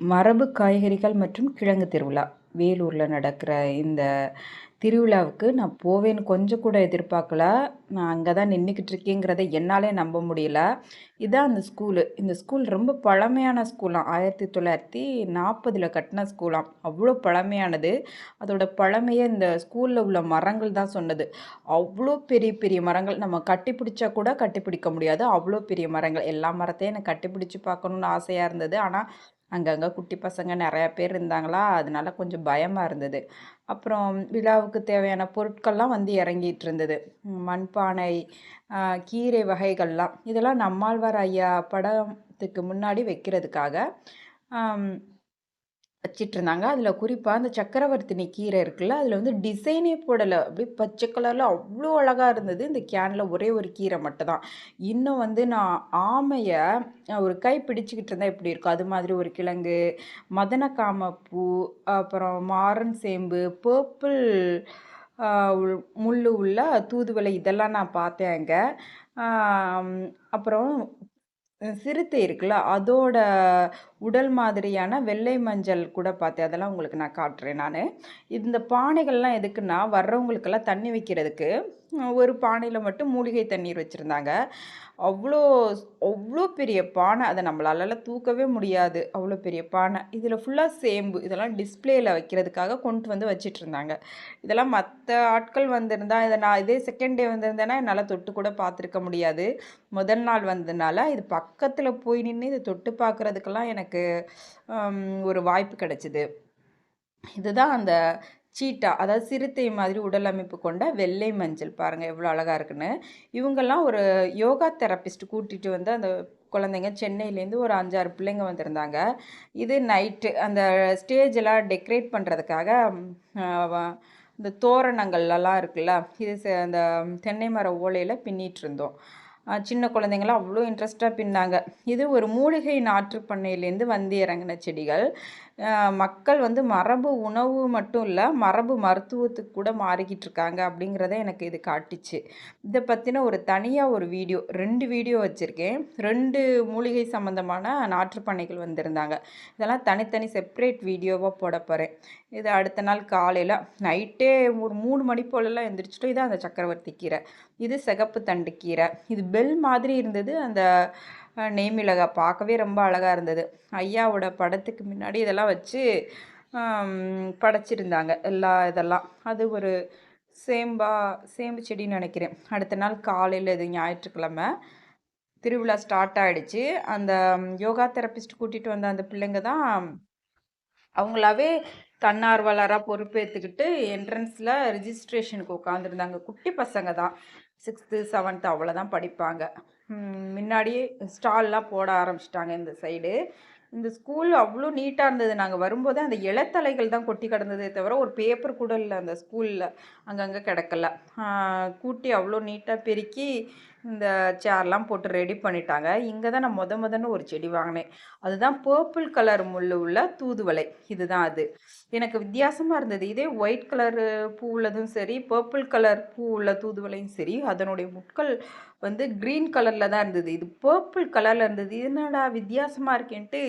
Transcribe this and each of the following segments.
மரபு காய்கறிகள் மற்றும் கிழங்கு திருவிழா. வேலூரில் நடக்கிற இந்த திருவிழாவுக்கு நான் போவேன்னு கொஞ்சம் கூட எதிர்பார்க்கல. நான் அங்கே தான் நின்றுக்கிட்டு இருக்கேங்கிறத என்னாலே நம்ப முடியல. இதான் அந்த ஸ்கூலு. இந்த ஸ்கூல் ரொம்ப பழமையான ஸ்கூலாம் ஆயிரத்தி தொள்ளாயிரத்தி நாற்பதில் கட்டின ஸ்கூலாம் அவ்வளோ பழமையானது. அதோட பழமையே இந்த ஸ்கூலில் உள்ள மரங்கள் தான் சொன்னது. அவ்வளோ பெரிய பெரிய மரங்கள். நம்ம கட்டிப்பிடிச்சா கூட கட்டிப்பிடிக்க முடியாது. அவ்வளோ பெரிய மரங்கள். எல்லா மரத்தையும் எனக்கு கட்டிப்பிடிச்சி பார்க்கணுன்னு ஆசையாக இருந்தது. ஆனால் அங்கங்கே குட்டி பசங்க நிறையா பேர் இருந்தாங்களா அதனால கொஞ்சம் பயமாக இருந்தது. அப்புறம் விழாவுக்கு தேவையான பொருட்கள்லாம் வந்து இறங்கிட்டு இருந்தது. மண்பானை கீரை வகைகள்லாம். இதெல்லாம் நம்மாழ்வார் ஐயா படத்துக்கு முன்னாடி வைக்கிறதுக்காக வச்சிட்ருந்தாங்க. அதில் குறிப்பாக அந்த சக்கரவர்த்தினி கீரை இருக்குல்ல அதில் வந்து டிசைனே போடலை. அப்படியே பச்சை கலரில் அவ்வளோ அழகாக இருந்தது. இந்த கேனில் ஒரே ஒரு கீரை மட்டும் தான் இன்னும் வந்து நான் ஆமையை ஒரு கை பிடிச்சிக்கிட்டு இருந்தால் எப்படி இருக்கும்? அது மாதிரி ஒரு கிழங்கு மதனக்காம பூ அப்புறம் மாரன் சேம்பு பர்பிள் முள் உள்ள தூதுவளை இதெல்லாம் நான் பார்த்தேன் அங்கே. அப்புறம் சிறுத்தை இருக்குல்ல அதோட உடல் மாதிரியான வெள்ளை மஞ்சள் கூட பார்த்தேன். அதெல்லாம் உங்களுக்கு நான் காட்டுறேன் நான். இந்த பானைகள்லாம் எதுக்குன்னா வர்றவங்களுக்கெல்லாம் தண்ணி வைக்கிறதுக்கு ஒரு பானையில் மட்டும் மூலிகை தண்ணீர் வச்சுருந்தாங்க. அவ்வளோ அவ்வளோ பெரிய பானை அதை நம்மளால தூக்கவே முடியாது. அவ்வளோ பெரிய பானை. இதில் ஃபுல்லாக சேம்பு இதெல்லாம் டிஸ்பிளேயில் வைக்கிறதுக்காக கொண்டு வந்து வச்சிட்டு இருந்தாங்க இதெல்லாம் மற்ற ஆட்கள் வந்திருந்தா இதை நான் இதே செகண்ட் டே வந்திருந்தேன்னா என்னால் தொட்டு கூட பார்த்துருக்க முடியாது. முதல் நாள் வந்ததுனால இது பக்கத்தில் போய் நின்று இதை தொட்டு பார்க்குறதுக்கெல்லாம் எனக்கு எனக்கு ஒரு வாய்ப்பு கிடச்சிது. இதுதான் அந்த சீட்டா அதாவது சிறுத்தை மாதிரி உடல் அமைப்பு கொண்ட வெள்ளை மஞ்சள் பாருங்கள் எவ்வளோ அழகாக இருக்குன்னு. இவங்கெல்லாம் ஒரு யோகா தெரப்பிஸ்ட் கூட்டிகிட்டு வந்து அந்த குழந்தைங்க சென்னையிலேருந்து ஒரு அஞ்சாறு பிள்ளைங்க வந்திருந்தாங்க. இது நைட்டு அந்த ஸ்டேஜெல்லாம் டெக்கரேட் பண்ணுறதுக்காக இந்த தோரணங்கள்லாம் இருக்குல்ல இது அந்த தென்னை மர ஓலையில் பின்னிட்டு இருந்தோம். சின்ன குழந்தைங்களாம் அவ்வளோ இன்ட்ரெஸ்ட்டாக பின்னாங்க. இது ஒரு மூலிகை நாற்று பண்ணையிலேருந்து வந்து இறங்கின செடிகள். மக்கள் வந்து மரபு உணவு மட்டும் இல்லை மரபு மருத்துவத்துக்கு கூட மாறிக்கிட்டு இருக்காங்க அப்படிங்கிறத எனக்கு இது காட்டுச்சு. இதை பற்றின ஒரு தனியாக ஒரு வீடியோ ரெண்டு வீடியோ வச்சுருக்கேன். ரெண்டு மூலிகை சம்மந்தமான நாற்றுப்பண்ணைகள் வந்திருந்தாங்க. இதெல்லாம் தனித்தனி செப்ரேட் வீடியோவாக போட போகிறேன் இது அடுத்த நாள் காலையில் நைட்டே ஒரு மூணு மணி போலலாம் எழுந்திரிச்சிட்டோம் இதான் அந்த சக்கரவர்த்தி கீரை இது சிகப்பு தண்டு கீரை இது பெல் மாதிரி இருந்தது அந்த நெய்மிளகா பார்க்கவே ரொம்ப அழகாக இருந்தது. ஐயாவோட படத்துக்கு முன்னாடி இதெல்லாம் வச்சு படைச்சிருந்தாங்க எல்லா இதெல்லாம். அது ஒரு சேம்பா சேம்பு செடின்னு நினைக்கிறேன். அடுத்த நாள் காலையில் இது ஞாயிற்றுக்கிழமை திருவிழா ஸ்டார்ட் ஆகிடுச்சு அந்த யோகா தெரப்பிஸ்ட் கூட்டிகிட்டு வந்த அந்த பிள்ளைங்க தான் அவங்களாவே தன்னார்வலராக பொறுப்பேற்றுக்கிட்டு என்ட்ரன்ஸில் ரிஜிஸ்ட்ரேஷனுக்கு உட்காந்துருந்தாங்க குட்டி பசங்க தான். சிக்ஸ்த்து செவன்த்து அவ்வளோதான் படிப்பாங்க. முன்னாடியே ஸ்டால்லாம் போட ஆரம்பிச்சிட்டாங்க இந்த சைடு. இந்த ஸ்கூல் அவ்வளோ நீட்டாக இருந்தது. நாங்கள் வரும்போது அந்த இலத்தலைகள் தான் கொட்டி கிடந்ததே தவிர ஒரு பேப்பர் கூட இல்லை அந்த ஸ்கூலில். அங்கங்கே கிடக்கல. கூட்டி அவ்வளோ நீட்டாக பெருக்கி இந்த சேர்லாம் போட்டு ரெடி பண்ணிட்டாங்க. இங்கே தான் நான் முத முதன்னு ஒரு செடி வாங்கினேன். அதுதான் பர்பிள் கலர் முள் உள்ள தூதுவளை. இதுதான் அது. எனக்கு வித்தியாசமாக இருந்தது. இதே ஒயிட் கலர் பூ உள்ளதும் சரி பர்பிள் கலர் பூ உள்ள தூதுவளையும் சரி அதனுடைய முட்கள் வந்து க்ரீன் கலரில் தான் இருந்தது. இது பர்பிள் கலரில் இருந்தது. என்னடா வித்தியாசமாக இருக்கேன்ட்டு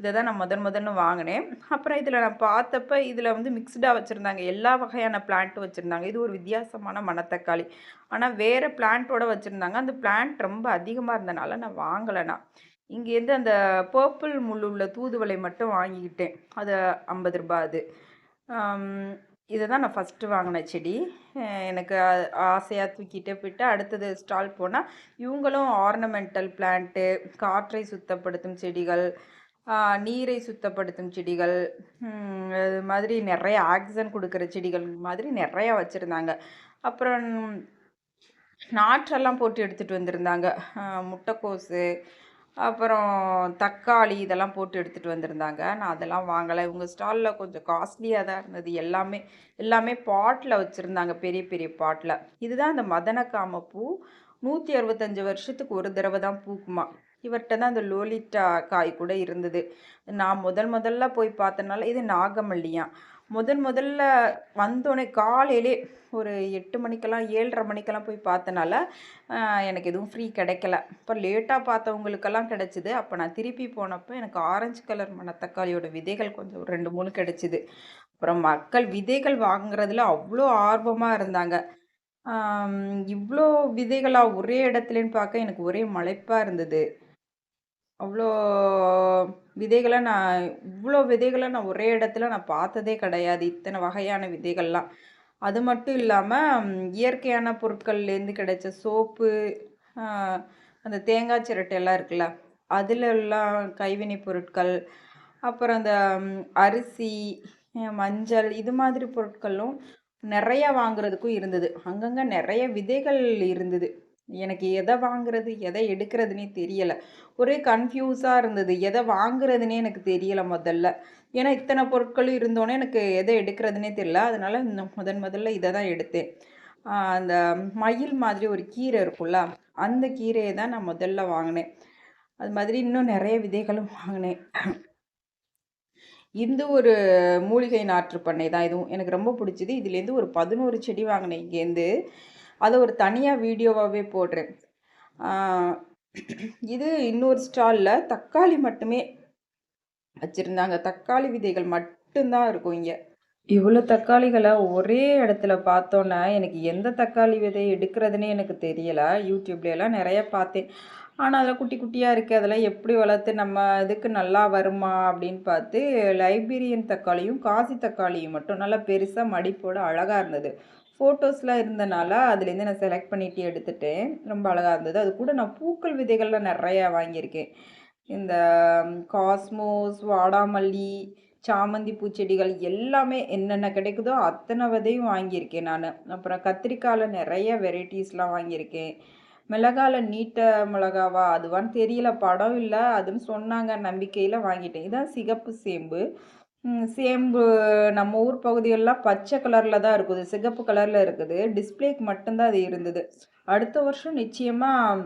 இதை தான் நான் முதன் முதன்னு வாங்கினேன். அப்புறம் இதில் நான் பார்த்தப்ப இதில் வந்து மிக்ஸ்டாக வச்சுருந்தாங்க. எல்லா வகையான பிளான்ட்டும் வச்சுருந்தாங்க. இது ஒரு வித்தியாசமான மணத்தக்காளி. ஆனால் வேறு பிளான்ட்டோட வச்சுருந்தாங்க. அந்த பிளான்ட் ரொம்ப அதிகமாக இருந்தனால நான் வாங்கலைண்ணா இங்கேருந்து அந்த பர்பிள் முள் உள்ள தூதுவளை மட்டும் வாங்கிக்கிட்டேன். அது ஐம்பது ரூபா அது. இதை தான் நான் ஃபஸ்ட்டு வாங்கின செடி. எனக்கு ஆசையாக தூக்கிட்டு போயிட்டு அடுத்தது ஸ்டால் போனால் இவங்களும் ஆர்னமெண்டல் பிளான்ட்டு காற்றை சுத்தப்படுத்தும் செடிகள் நீரை சுத்தப்படுத்தும் செடிகள் அது மாதிரி நிறைய ஆக்சிஜன் கொடுக்குற செடிகள் மாதிரி நிறையா வச்சுருந்தாங்க. அப்புறம் நாற்றெல்லாம் போட்டு எடுத்துகிட்டு வந்திருந்தாங்க. முட்டைக்கோஸு அப்புறம் தக்காளி இதெல்லாம் போட்டு எடுத்துகிட்டு வந்திருந்தாங்க. நான் அதெல்லாம் வாங்கலை. இவங்க ஸ்டாலில் கொஞ்சம் காஸ்ட்லியாக தான் இருந்தது. எல்லாமே எல்லாமே பாட்டில் வச்சுருந்தாங்க. பெரிய பெரிய பாட்டில் இதுதான் அந்த மதனக்காம பூ. நூற்றி அறுபத்தஞ்சு வருஷத்துக்கு ஒரு தடவை தான் பூக்குமா. இவர்கிட்ட தான் அந்த லோலிட்டா காய் கூட இருந்தது. நான் முதல் முதல்ல போய் பார்த்தனால இது நாகமல்லியான் முதன் முதல்ல வந்தோடனே காலையிலே ஒரு எட்டு மணிக்கெல்லாம் ஏழரை மணிக்கெல்லாம் போய் பார்த்தனால எனக்கு எதுவும் ஃப்ரீ கிடைக்கல. இப்போ லேட்டாக பார்த்தவங்களுக்கெல்லாம் கிடச்சிது. அப்போ நான் திருப்பி போனப்போ எனக்கு ஆரஞ்சு கலர் மணத்தக்காளியோட விதைகள் கொஞ்சம் ரெண்டு மூணு கிடச்சிது. அப்புறம் மக்கள் விதைகள் வாங்குறதுல அவ்வளோ ஆர்வமாக இருந்தாங்க. இவ்வளோ விதைகளாக ஒரே இடத்துலன்னு பார்க்க எனக்கு ஒரே மலைப்பாக இருந்தது. அவ்வளோ விதைகளை நான் இவ்வளோ விதைகளை நான் ஒரே இடத்துல நான் பார்த்ததே கிடையாது. இத்தனை வகையான விதைகள்லாம். அது மட்டும் இல்லாமல் இயற்கையான பொருட்கள்லேருந்து கிடைச்ச சோப்பு அந்த தேங்காய் சிரட்டையெல்லாம் இருக்குல்ல அதில் எல்லாம் கைவினை பொருட்கள் அப்புறம் அந்த அரிசி மஞ்சள் இது மாதிரி பொருட்களும் நிறையா வாங்குறதுக்கும் இருந்தது. அங்கங்கே நிறைய விதைகள் இருந்தது. எனக்கு எதை வாங்குறது எதை எடுக்கிறதுனே தெரியலை. ஒரே கன்ஃபியூஸாக இருந்தது. எதை வாங்குறதுனே எனக்கு தெரியலை முதல்ல. ஏன்னா இத்தனை பொருட்களும் இருந்தோன்னே எனக்கு எதை எடுக்கிறதுனே தெரியல. அதனால் முதன் முதல்ல இதை தான் எடுத்தேன். அந்த மயில் மாதிரி ஒரு கீரை இருக்கும்ல அந்த கீரையை தான் நான் முதல்ல வாங்கினேன். அது மாதிரி இன்னும் நிறைய விதைகளும் வாங்கினேன். இந்த ஒரு மூலிகை நாற்று பண்ணை தான் இதுவும். எனக்கு ரொம்ப பிடிச்சிது. இதுலேருந்து ஒரு பதினோரு செடி வாங்கினேன் இங்கேருந்து. அதை ஒரு தனியாக வீடியோவாகவே போடுறேன். இது இன்னொரு ஸ்டாலில் தக்காளி மட்டுமே வச்சுருந்தாங்க. தக்காளி விதைகள் மட்டும்தான் இருக்கும் இங்கே. இவ்வளோ தக்காளிகளை ஒரே இடத்துல பார்த்தோன்னா எனக்கு எந்த தக்காளி விதை எடுக்கிறதுனே எனக்கு தெரியலை. யூடியூப்லாம் நிறைய பார்த்தேன். ஆனால் அதில் குட்டி குட்டியாக இருக்குது அதெல்லாம் எப்படி வளர்த்து நம்ம இதுக்கு நல்லா வருமா அப்படின்னு பார்த்து லைப்ரீரியன் தக்காளியும் காசி தக்காளியும் மட்டும் நல்லா பெருசாக மடிப்போட அழகாக இருந்தது. ஃபோட்டோஸ்லாம் இருந்தனால அதுலேருந்து நான் செலக்ட் பண்ணிட்டு எடுத்துட்டேன். ரொம்ப அழகாக இருந்தது. அது கூட நான் பூக்கள் விதைகள்லாம் நிறையா வாங்கியிருக்கேன். இந்த காஸ்மோஸ் வாடாமல்லி சாமந்தி பூச்செடிகள் எல்லாமே என்னென்ன கிடைக்குதோ அத்தனை விதையும் வாங்கியிருக்கேன் நான். அப்புறம் கத்திரிக்காயில் நிறைய வெரைட்டிஸ்லாம் வாங்கியிருக்கேன். மிளகால நீட்ட மிளகாவா அதுவான்னு தெரியல படம் இல்லை. அதுன்னு சொன்னாங்க நம்பிக்கையில் வாங்கிட்டேன். இதான் சிகப்பு சேம்பு. சேம்பு. நம்ம ஊர் பகுதிகளெலாம் பச்சை கலரில் தான் இருக்குது. சிகப்பு கலரில் இருக்குது. டிஸ்பிளேக்கு மட்டும்தான் அது இருந்தது. அடுத்த வருஷம் நிச்சயமாக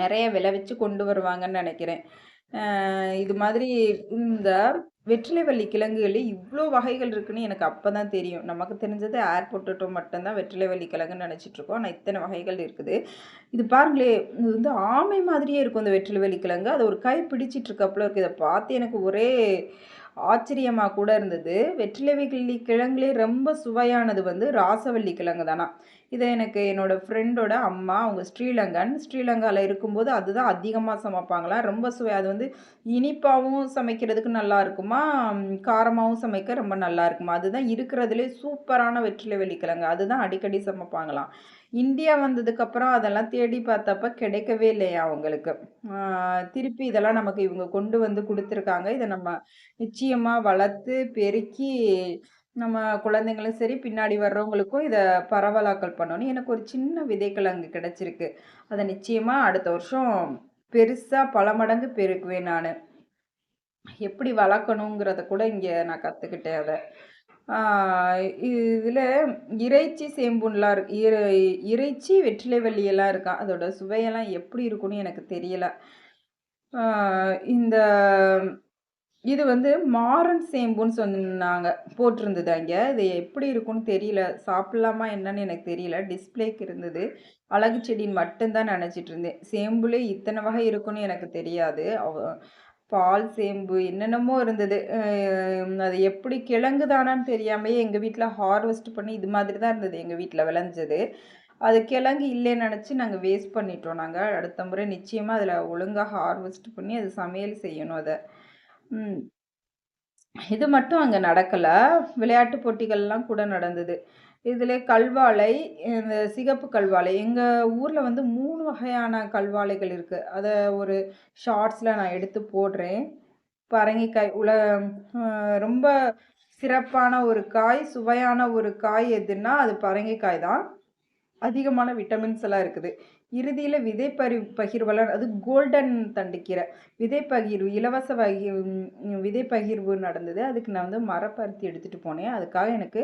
நிறைய விளைவிச்சு கொண்டு வருவாங்கன்னு நினைக்கிறேன். இது மாதிரி இந்த வெற்றிலைவள்ளி கிழங்குகளே இவ்வளோ வகைகள் இருக்குன்னு எனக்கு அப்போ தான் தெரியும். நமக்கு தெரிஞ்சது ஏர் பொட்டேட்டோ மட்டும்தான் வெற்றிலைவள்ளி கிழங்குன்னு நினச்சிட்ருக்கோம். ஆனால் இத்தனை வகைகள் இருக்குது. இது பாருங்களே இது வந்து ஆமை மாதிரியே இருக்கும் அந்த வெற்றிலைவள்ளி கிழங்கு. அதை ஒரு கை பிடிச்சிட்டு இருக்குது இதை பார்த்து எனக்கு ஒரே ஆச்சரியமாக கூட இருந்தது. வெற்றிலை கிழங்குலே ரொம்ப சுவையானது வந்து ராசவள்ளி கிழங்கு தானா? இதை எனக்கு என்னோடய ஃப்ரெண்டோட அம்மா அவங்க ஸ்ரீலங்கன் ஸ்ரீலங்காவில் இருக்கும்போது அதுதான் அதிகமாக சமைப்பாங்களாம் ரொம்ப சுவை. அது வந்து இனிப்பாகவும் சமைக்கிறதுக்கு நல்லா இருக்குமா? காரமாகவும் சமைக்க ரொம்ப நல்லா இருக்குமா? அதுதான் இருக்கிறதுலே சூப்பரான வெற்றிலை வெள்ளிக்கிழங்கு. அதுதான் அடிக்கடி சமைப்பாங்களாம். இந்தியா வந்ததுக்கப்புறம் அதெல்லாம் தேடி பார்த்தப்ப கிடைக்கவே இல்லையா அவங்களுக்கு? திருப்பி இதெல்லாம் நமக்கு இவங்க கொண்டு வந்து கொடுத்துருக்காங்க. இதை நம்ம நிச்சயமாக வளர்த்து பெருக்கி நம்ம குழந்தைங்களும் சரி பின்னாடி வர்றவங்களுக்கும் இதை பரவலாக்கல் பண்ணணும். எனக்கு ஒரு சின்ன விதைக்கிழங்கு கிடச்சிருக்கு. அதை நிச்சயமாக அடுத்த வருஷம் பெருசாக பல மடங்கு பெருக்குவேன் நான். எப்படி வளர்க்கணுங்கிறத கூட இங்கே நான் கற்றுக்கிட்டேன் அதை. இதில் இறைச்சி சேம்புன்லாம் இருக்கு. இறை இறைச்சி வெற்றிலை வள்ளியெல்லாம் இருக்கான் அதோட சுவையெல்லாம் எப்படி இருக்குன்னு எனக்கு தெரியலை. இந்த இது வந்து மாறன் சேம்புன்னு சொன்னாங்க போட்டிருந்தது அங்கே. இது எப்படி இருக்கும்னு தெரியல. சாப்பிட்லாமா என்னன்னு எனக்கு தெரியல. டிஸ்பிளேக்கு இருந்தது. அழகு செடின்னு மட்டும்தான் நினச்சிட்டு இருந்தேன். சேம்புலே இத்தனை வகை இருக்குன்னு எனக்கு தெரியாது. பால் சேம்பு என்னென்னமோ இருந்தது. அது எப்படி கிழங்கு தானான்னு தெரியாமையே எங்கள் வீட்டில் ஹார்வெஸ்ட் பண்ணி இது மாதிரி தான் இருந்தது. எங்கள் வீட்டில் விளைஞ்சது. அது கிழங்கு இல்லைன்னு நினச்சி நாங்கள் வேஸ்ட் பண்ணிட்டோம் நாங்கள் அடுத்த முறை நிச்சயமாக அதில் ஒழுங்காக ஹார்வெஸ்ட் பண்ணி அது சமையல் செய்யணும் அதை. இது மட்டும் அங்கே நடக்கலை. விளையாட்டு போட்டிகள்லாம் கூட நடந்தது. இதில் கல்வாழை இந்த சிகப்பு கல்வாழை. எங்கள் ஊரில் வந்து மூணு வகையான கல்வாழைகள் இருக்குது அதை ஒரு ஷார்ட்ஸில் நான் எடுத்து போடுறேன். பரங்கிக்காய் உல ரொம்ப சிறப்பான ஒரு காய் சுவையான ஒரு காய் எதுன்னா அது பரங்கிக்காய் தான். அதிகமான விட்டமின்ஸ் எல்லாம் இருக்குது. இறுதியில் விதை பரி பகிர்வெல்லாம் அது கோல்டன் தண்டுக்கீரை. விதை பகிர்வு இலவச வகி விதை பகிர்வு நடந்தது. அதுக்கு நான் வந்து மரப்பருத்தி எடுத்துகிட்டு போனேன். அதுக்காக எனக்கு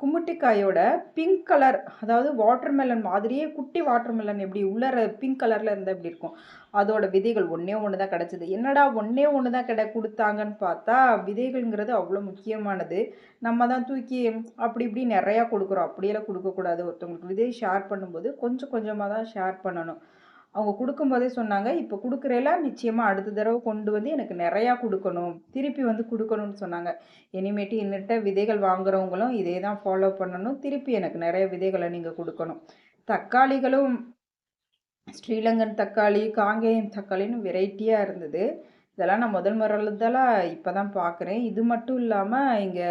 கும்முட்டிக்காயோட பிங்க் கலர் அதாவது வாட்டர்மெலன் மாதிரியே குட்டி வாட்டர்மெலன் எப்படி உள்ளற பிங்க் கலரில் இருந்தால் எப்படி இருக்கும்? அதோட விதைகள் ஒன்றே ஒன்று தான் கிடச்சிது. என்னடா ஒன்றே ஒன்று தான் கிட கொடுத்தாங்கன்னு பார்த்தா விதைகள்ங்கிறது அவ்வளோ முக்கியமானது. நம்ம தான் தூக்கி அப்படி இப்படி நிறையா கொடுக்குறோம். அப்படியெல்லாம் கொடுக்கக்கூடாது. ஒருத்தவங்களுக்கு விதையை ஷேர் பண்ணும்போது கொஞ்சம் கொஞ்சமாக தான் ஷேர் பண்ணணும். அவங்க கொடுக்கும்போதே சொன்னாங்க இப்போ கொடுக்குறேல நிச்சயமாக அடுத்த தடவை கொண்டு வந்து எனக்கு நிறையா கொடுக்கணும். திருப்பி வந்து கொடுக்கணும்னு சொன்னாங்க. இனிமேட்டு என்னட்ட விதைகள் வாங்குறவங்களும் இதே தான் ஃபாலோ பண்ணணும். திருப்பி எனக்கு நிறைய விதைகளை நீங்கள் கொடுக்கணும். தக்காளிகளும் ஸ்ரீலங்கன் தக்காளி காங்கேயம் தக்காளின்னு வெரைட்டியாக இருந்தது. இதெல்லாம் நான் முதல் முறையில்தான் இப்போ தான் பார்க்குறேன் இது மட்டும் இல்லாமல் இங்கே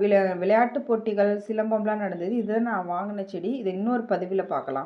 விளை விளையாட்டு போட்டிகள் சிலம்பம்லாம் நடந்தது. இதுதான் நான் வாங்கின செடி இதை இன்னொரு பதிவில் பார்க்கலாம்